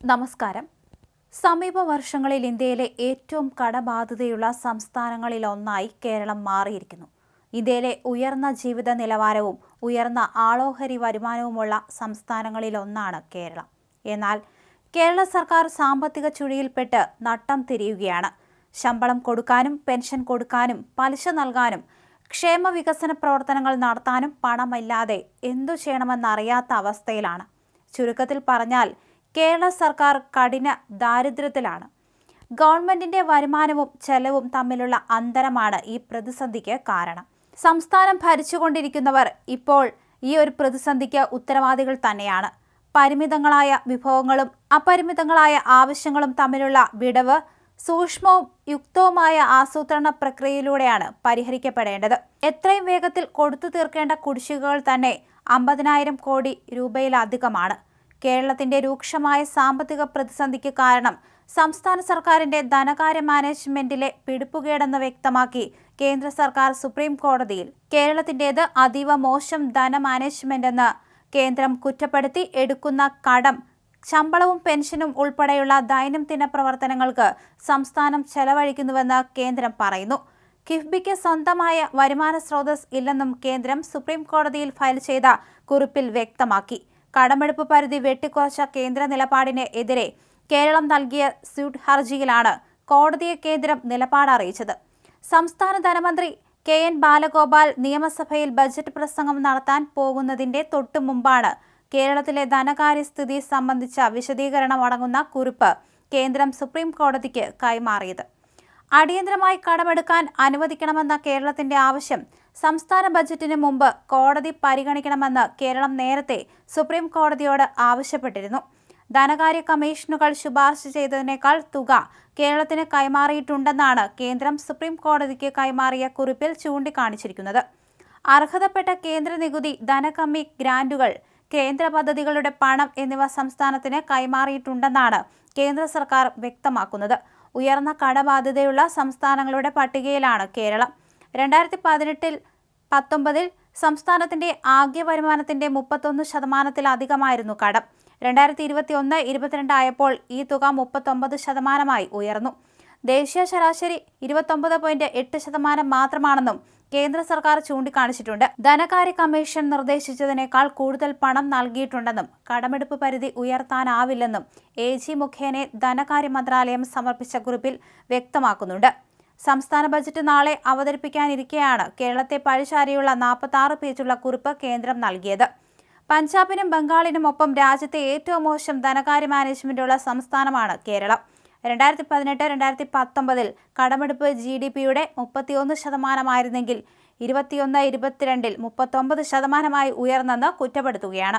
നമസ്കാരം. സമീപ വർഷങ്ങളിൽ ഇന്ത്യയിലെ ഏറ്റവും കടബാധിതയുള്ള സംസ്ഥാനങ്ങളിലൊന്നായി കേരളം മാറിയിരിക്കുന്നു. ഇന്ത്യയിലെ ഉയർന്ന ജീവിത നിലവാരവും ഉയർന്ന ആളോഹരി വരുമാനവുമുള്ള സംസ്ഥാനങ്ങളിലൊന്നാണ് കേരളം. എന്നാൽ കേരള സർക്കാർ സാമ്പത്തിക ചുഴിയിൽപ്പെട്ട് നട്ടം തിരിയുകയാണ്. ശമ്പളം കൊടുക്കാനും പെൻഷൻ കൊടുക്കാനും പലിശ നൽകാനും ക്ഷേമ വികസന പ്രവർത്തനങ്ങൾ നടത്താനും പണമില്ലാതെ എന്തു ചെയ്യണമെന്നറിയാത്ത അവസ്ഥയിലാണ്. ചുരുക്കത്തിൽ പറഞ്ഞാൽ കേരള സർക്കാർ കഠിന ദാരിദ്ര്യത്തിലാണ്. ഗവൺമെന്റിന്റെ വരുമാനവും ചെലവും തമ്മിലുള്ള അന്തരമാണ് ഈ പ്രതിസന്ധിക്ക് കാരണം. സംസ്ഥാനം ഭരിച്ചുകൊണ്ടിരിക്കുന്നവർ ഇപ്പോൾ ഈ ഒരു പ്രതിസന്ധിക്ക് ഉത്തരവാദികൾ തന്നെയാണ്. പരിമിതങ്ങളായ വിഭവങ്ങളും അപരിമിതങ്ങളായ ആവശ്യങ്ങളും തമ്മിലുള്ള വിടവ് സൂക്ഷ്മവും യുക്തവുമായ ആസൂത്രണ പ്രക്രിയയിലൂടെയാണ് പരിഹരിക്കപ്പെടേണ്ടത്. എത്രയും വേഗത്തിൽ കൊടുത്തു തീർക്കേണ്ട കുടിശ്ശികകൾ തന്നെ അമ്പതിനായിരം കോടി രൂപയിലധികമാണ്. കേരളത്തിന്റെ രൂക്ഷമായ സാമ്പത്തിക പ്രതിസന്ധിക്ക് കാരണം സംസ്ഥാന സർക്കാരിന്റെ ധനകാര്യ മാനേജ്മെന്റിലെ പിടിപ്പുകേടെന്ന് വ്യക്തമാക്കി കേന്ദ്ര സർക്കാർ സുപ്രീം കോടതിയിൽ. കേരളത്തിന്റേത് അതീവ മോശം ധന മാനേജ്മെന്റ് എന്ന് കേന്ദ്രം കുറ്റപ്പെടുത്തി എടുക്കുന്ന കടം ശമ്പളവും പെൻഷനും ഉൾപ്പെടെയുള്ള ദൈനംദിന പ്രവർത്തനങ്ങൾക്ക് സംസ്ഥാനം ചെലവഴിക്കുന്നുവെന്ന് കേന്ദ്രം പറയുന്നു. കിഫ്ബിക്ക് സ്വന്തമായ വരുമാന സ്രോതസ് ഇല്ലെന്നും കേന്ദ്രം സുപ്രീം കോടതിയിൽ ഫയൽ ചെയ്ത കുറിപ്പിൽ വ്യക്തമാക്കി. കടമെടുപ്പ് പരിധി വെട്ടിക്കുറച്ച കേന്ദ്ര നിലപാടിന് എതിരെ കേരളം നൽകിയ സ്യൂട്ട് ഹർജിയിലാണ് കോടതിയെ കേന്ദ്രം നിലപാട് അറിയിച്ചത്. സംസ്ഥാന ധനമന്ത്രി കെ എൻ ബാലഗോപാൽ നിയമസഭയിൽ ബജറ്റ് പ്രസംഗം നടത്താൻ പോകുന്നതിന്റെ തൊട്ടു മുമ്പാണ് കേരളത്തിലെ ധനകാര്യ സ്ഥിതി സംബന്ധിച്ച വിശദീകരണം അടങ്ങുന്ന കുറിപ്പ് കേന്ദ്രം സുപ്രീം കോടതിക്ക് കൈമാറിയത്. അടിയന്തരമായി കടമെടുക്കാൻ അനുവദിക്കണമെന്ന കേരളത്തിന്റെ ആവശ്യം സംസ്ഥാന ബജറ്റിന് മുമ്പ് കോടതി പരിഗണിക്കണമെന്ന് കേരളം നേരത്തെ സുപ്രീം കോടതിയോട് ആവശ്യപ്പെട്ടിരുന്നു. ധനകാര്യ കമ്മീഷനുകൾ ശുപാർശ ചെയ്തതിനേക്കാൾ തുക കേരളത്തിന് കൈമാറിയിട്ടുണ്ടെന്നാണ് കേന്ദ്രം സുപ്രീം കോടതിക്ക് കൈമാറിയ കുറിപ്പിൽ ചൂണ്ടിക്കാണിച്ചിരിക്കുന്നത്. അർഹതപ്പെട്ട കേന്ദ്ര നികുതി ധനകമ്മി ഗ്രാന്റുകൾ കേന്ദ്ര പദ്ധതികളുടെ പണം എന്നിവ സംസ്ഥാനത്തിന് കൈമാറിയിട്ടുണ്ടെന്നാണ് കേന്ദ്ര സർക്കാർ വ്യക്തമാക്കുന്നത്. ഉയർന്ന കടബാധ്യതയുള്ള സംസ്ഥാനങ്ങളുടെ പട്ടികയിലാണ് കേരളം. രണ്ടായിരത്തി പതിനെട്ടിൽ പത്തൊമ്പതിൽ സംസ്ഥാനത്തിന്റെ ആകെ വരുമാനത്തിന്റെ മുപ്പത്തൊന്ന് ശതമാനത്തിലധികമായിരുന്നു കടം. രണ്ടായിരത്തി ഇരുപത്തി ഒന്ന് ഇരുപത്തിരണ്ട് ആയപ്പോൾ ഈ തുക മുപ്പത്തൊമ്പത് ശതമാനമായി ഉയർന്നു. ദേശീയ ശരാശരി ഇരുപത്തൊമ്പത് പോയിന്റ് എട്ട് ശതമാനം മാത്രമാണെന്നും കേന്ദ്ര സർക്കാർ ചൂണ്ടിക്കാണിച്ചിട്ടുണ്ട്. ധനകാര്യ കമ്മീഷൻ നിർദ്ദേശിച്ചതിനേക്കാൾ കൂടുതൽ പണം നൽകിയിട്ടുണ്ടെന്നും കടമെടുപ്പ് പരിധി ഉയർത്താനാവില്ലെന്നും എ ജി മുഖേനെ ധനകാര്യ മന്ത്രാലയം സമർപ്പിച്ച കുറിപ്പിൽ വ്യക്തമാക്കുന്നുണ്ട്. സംസ്ഥാന ബജറ്റ് നാളെ അവതരിപ്പിക്കാനിരിക്കെയാണ് കേരളത്തെ പഴിചാരിയുള്ള നാൽപ്പത്തി പേജുള്ള കുറിപ്പ് കേന്ദ്രം നൽകിയത്. പഞ്ചാബിനും ബംഗാളിനും ഒപ്പം രാജ്യത്തെ ഏറ്റവും മോശം ധനകാര്യ മാനേജ്മെന്റുള്ള സംസ്ഥാനമാണ് കേരളം. രണ്ടായിരത്തി പതിനെട്ട് രണ്ടായിരത്തി പത്തൊമ്പതിൽ കടമെടുപ്പ് ജി ഡി പിയുടെ മുപ്പത്തിയൊന്ന് ശതമാനമായിരുന്നെങ്കിൽ ഇരുപത്തിയൊന്ന് ഇരുപത്തിരണ്ടിൽ മുപ്പത്തൊമ്പത് ശതമാനമായി ഉയർന്നെന്ന് കുറ്റപ്പെടുത്തുകയാണ്.